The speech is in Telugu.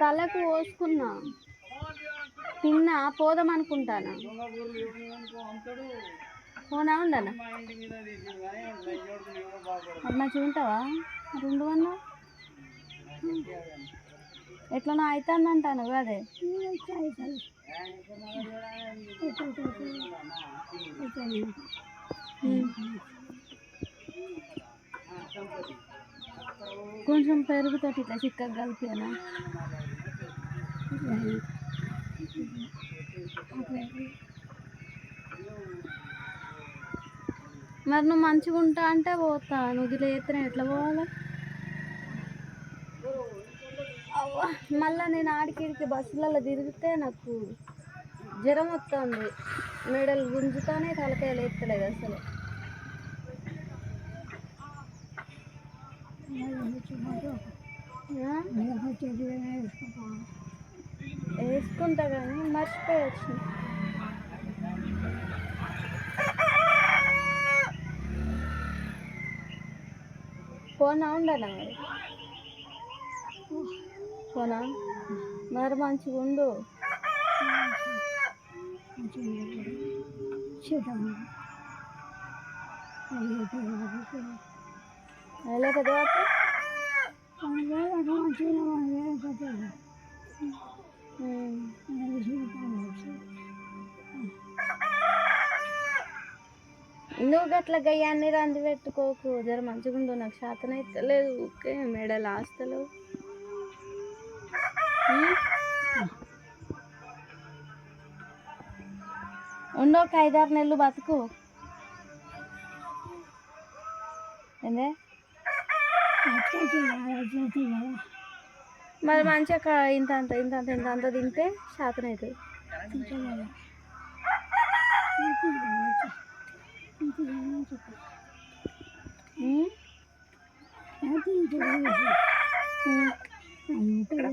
తలకు పోసుకున్నా తిన్నా పోదాం అనుకుంటానా పోనా ఉండనా అది చూంటావా రెండు వన్నా ఎట్లనో అవుతుంది అంటాను అదే. కొంచెం పెరుగుతోటి ఇట్లా చిక్కగా కలిపానా. మరి నువ్వు మంచిగా ఉంటా అంటే పోతా. నువ్వు ఇట్లా చేస్తే ఎట్లా పోవాలి? అవ్వా మళ్ళీ నేను ఆడికిడికి బస్సులలో తిరిగితే నాకు జ్వరం వస్తుంది. మెడలు గుంజుతానే తలకాయలు ఎత్తలేదు అసలు. వేసుకుంటా కానీ మర్చిపోయచ్చు. పోనా ఉండాలా మరి? పోనా? మరి మంచిగా ఉండు. ఎలా కదా? నువ్వు గట్ల గయ్యాన్ని రంది పెట్టుకోకు. జర మంచిగా ఉండు నాకు శాతం అయితే లేదు. ఓకే మెడలు ఆస్తలు ఉండు ఒక ఐదారు నెలలు బతుకు. ఏందే? మరి మంచిగా ఇంత అంత ఇంత అంత ఇంత అంత తింటే శాతం అవుతుంది. ఇక్కడ